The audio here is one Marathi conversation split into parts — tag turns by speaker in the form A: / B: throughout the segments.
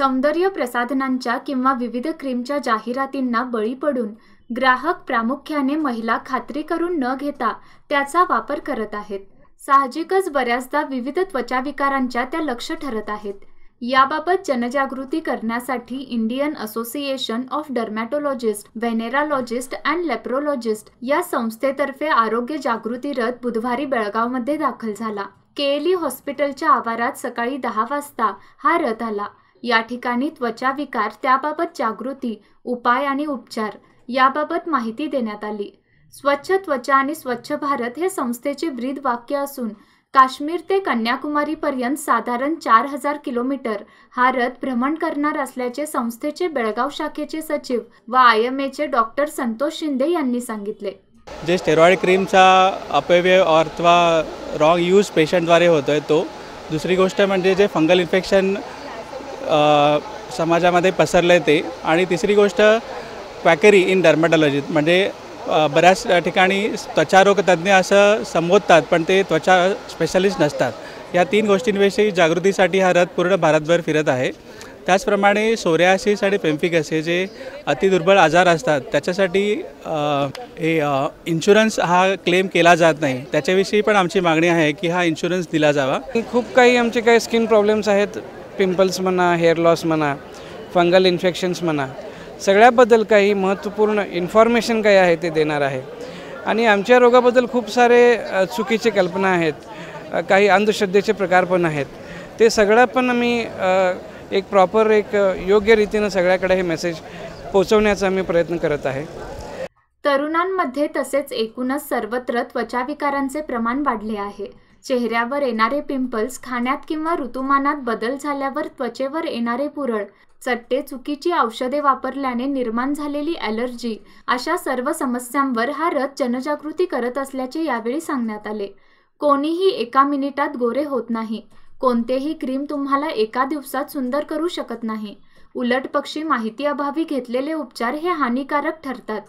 A: सौंदर्य प्रसाधनांच्या किंवा विविध क्रीमच्या जाहिरातींना बळी पडून ग्राहक प्रामुख्याने महिला खात्री करून न घेता त्याचा वापर करत आहेत. साहजिकच बऱ्याचदा विविध त्वचाविकारांच्या त्या लक्ष ठरत आहेत. याबाबत जनजागृती करण्यासाठी Indian association of dermatologist venereologist and leprologist या संस्थेतर्फे आरोग्य जागृती रथ बुधवारी बेळगावमध्ये दाखल झाला. केएलई हॉस्पिटलच्या आवारात सकाळी दहा वाजता हा रथ आला. या ठिकाणी त्वचा विकार त्याबाबत जागृती उपाय आणि उपचार याबाबत माहिती देण्यात आली. स्वच्छ त्वचा आणि स्वच्छ भारत हे संस्थेचे ब्रीद वाक्य असून काश्मीर ते कन्याकुमारीपर्यंत साधारण चार हजार किलोमीटर हा रथ भ्रमण करणार असल्याचे संस्थेचे बेळगाव शाखेचे सचिव व आय एम एचे डॉक्टर संतोष शिंदे यांनी सांगितले.
B: जे स्टेरॉइड क्रीमचा अपव्यय अथवा रॉंग यूज पेशंटद्वारे होतो आहे तो दुसरी गोष्ट म्हणजे जे फंगल इन्फेक्शन समाजामध्ये पसरलं आहे ते. आणि तिसरी गोष्ट क्वॅकरी इन डर्मॅटॉलॉजी म्हणजे बऱ्याच ठिकाणी त्वचारोग तज्ज्ञ असं संबोधतात पण ते त्वचा स्पेशलिस्ट नसतात. या तीन गोष्टींविषयी जागृतीसाठी हा रथ पूर्ण भारतभर फिरत आहे. त्याचप्रमाणे सोऱ्यासिस आणि पेम्फिकस हे जे अतिदुर्बळ आजार असतात त्याच्यासाठी हे इन्शुरन्स हा क्लेम केला जात नाही. त्याच्याविषयी पण आमची मागणी आहे की हा इन्शुरन्स दिला जावा.
C: खूप काही आमचे काही स्किन प्रॉब्लेम्स आहेत. पिंपल्स म्हणा हेअर लॉस म्हणा फंगल इन्फेक्शन्स म्हणा सगळ्याबद्दल काही महत्त्वपूर्ण इन्फॉर्मेशन काही आहे ते देणार आहे. आणि आमच्या रोगाबद्दल खूप सारे चुकीचे कल्पना आहेत काही अंधश्रद्धेचे प्रकार पण आहेत. ते सगळं पण आम्ही एक प्रॉपर एक योग्य रीतीनं सगळ्याकडे हे मेसेज पोचवण्याचा आम्ही प्रयत्न करत आहे.
A: तरुणांमध्ये तसेच एकूणच सर्वत्र त्वचाविकारांचे प्रमाण वाढले आहे. चेहऱ्यावर येणारे पिंपल्स खाण्यात किंवा ऋतुमानात बदल झाल्यावर त्वचेवर येणारे पुरळ चट्टे चुकीची औषधे वापरल्याने निर्माण झालेली ॲलर्जी अशा सर्व समस्यांवर हा रथ जनजागृती करत असल्याचे यावेळी सांगण्यात आले. कोणीही एका मिनिटात गोरे होत नाही. कोणतेही क्रीम तुम्हाला एका दिवसात सुंदर करू शकत नाही. उलट पक्षी माहिती अभावी घेतलेले उपचार हे हानिकारक ठरतात.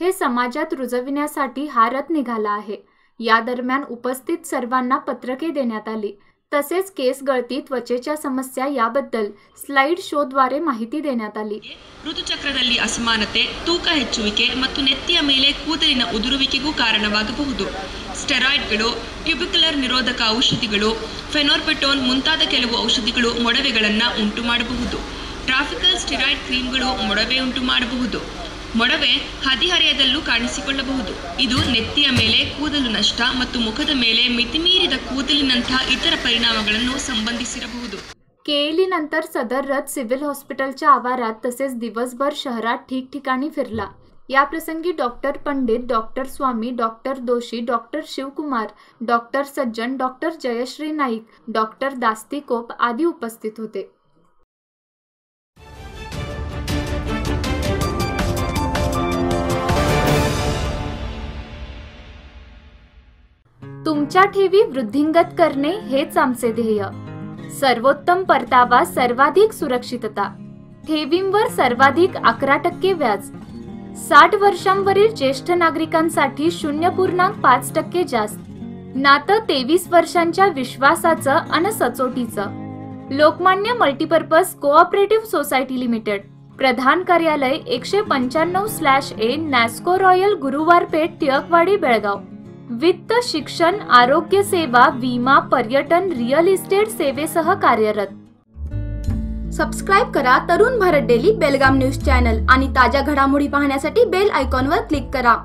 A: हे समाजात रुजविण्यासाठी हा रथ निघाला आहे. या दरम्यान उपस्थित सर्वांना पत्रके देण्यात आली. तसेच केस गळती, त्वचेच्या समस्या याबद्दल स्लाइड ಶೋದ್ವಾರೆ ಮಾಹಿತಿ देण्यात ಆಲಿ
D: ಋತುಚಕ್ರದಲ್ಲಿ ಅಸಮಾನತೆ, ತೂಕ ಹೆಚ್ಚುವಿಕೆ ಮತ್ತು ನೆತ್ತಿಯ ಮೇಲೆ ಕೂದಲಿನ ಉದುರುವಿಕೆಗೂ ಕಾರಣವಾಗಬಹುದು. ಸ್ಟೆರಾಯ್ಡ್ಗಳು ಟ್ಯೂಬಿಕ್ಯುಲರ್ ನಿರೋಧಕ ಔಷಧಿಗಳು, ಫೆನೋರ್ಪೆಟೋನ್ ಮುಂತಾದ ಕೆಲವು ಔಷಧಿಗಳು ಮೊಡವೆಗಳನ್ನು ಉಂಟು ಮಾಡಬಹುದು ಟ್ರಾಫಿಕಲ್ ಸ್ಟೆರಾಯ್ಡ್ ಕ್ರೀಮ್ಗಳು ಮೊಡವೆ ಉಂಟು ಮಾಡಬಹುದು ಮೊಡವೆ ಹದಿಹರೆಯದಲ್ಲೂ ಕಾಣಿಸಿಕೊಳ್ಳಬಹುದು ಇದು ನೆತ್ತಿಯ ಮೇಲೆ ಕೂದಲು ನಷ್ಟ ಮತ್ತು ಮುಖದ ಮೇಲೆ ಮಿತಿಮೀರಿದ ಕೂದಲಿನಂತಹ ಇತರ ಪರಿಣಾಮಗಳನ್ನು ಸಂಬಂಧಿಸಿರಬಹುದು
A: केएली सदर रथ सिव्हिल हॉस्पिटलच्या आवारात तसेच दिवसभर शहरात ठिकठिकाणी फिरला या प्रसंगी doctor Pandit doctor Swami doctor Doshi doctor Shivkumar doctor Sajjan doctor Jayashree Naik doctor Dastikop आदी उपस्थित होते तुमच्या ठेवी वृद्धिंगत करणे हेच आमचे ध्येय. सर्वोत्तम परतावा सर्वाधिक सुरक्षितता. ठेवींवर सर्वाधिक अकरा टक्के व्याज. साठ वर्षांवरील ज्येष्ठ नागरिकांसाठी शून्य पूर्णांक पाच टक्के जास्त. नातं तेवीस वर्षांच्या विश्वासाचं अन सचोटीचं. Lokmanya multipurpose cooperative society limited. प्रधान कार्यालय एकशे पंच्याण्णव स्लॅश ए नॅस्को रॉयल गुरुवार पेठ टिळकवाडी बेळगाव. वित्त शिक्षण आरोग्य सेवा विमा पर्यटन रिअल इस्टेट सेवेसह कार्यरत.
E: सबस्क्राईब करा Tarun Bharat daily Belgaum news channel आणि ताज्या घडामोडी पाहण्यासाठी बेल आयकॉनवर क्लिक करा.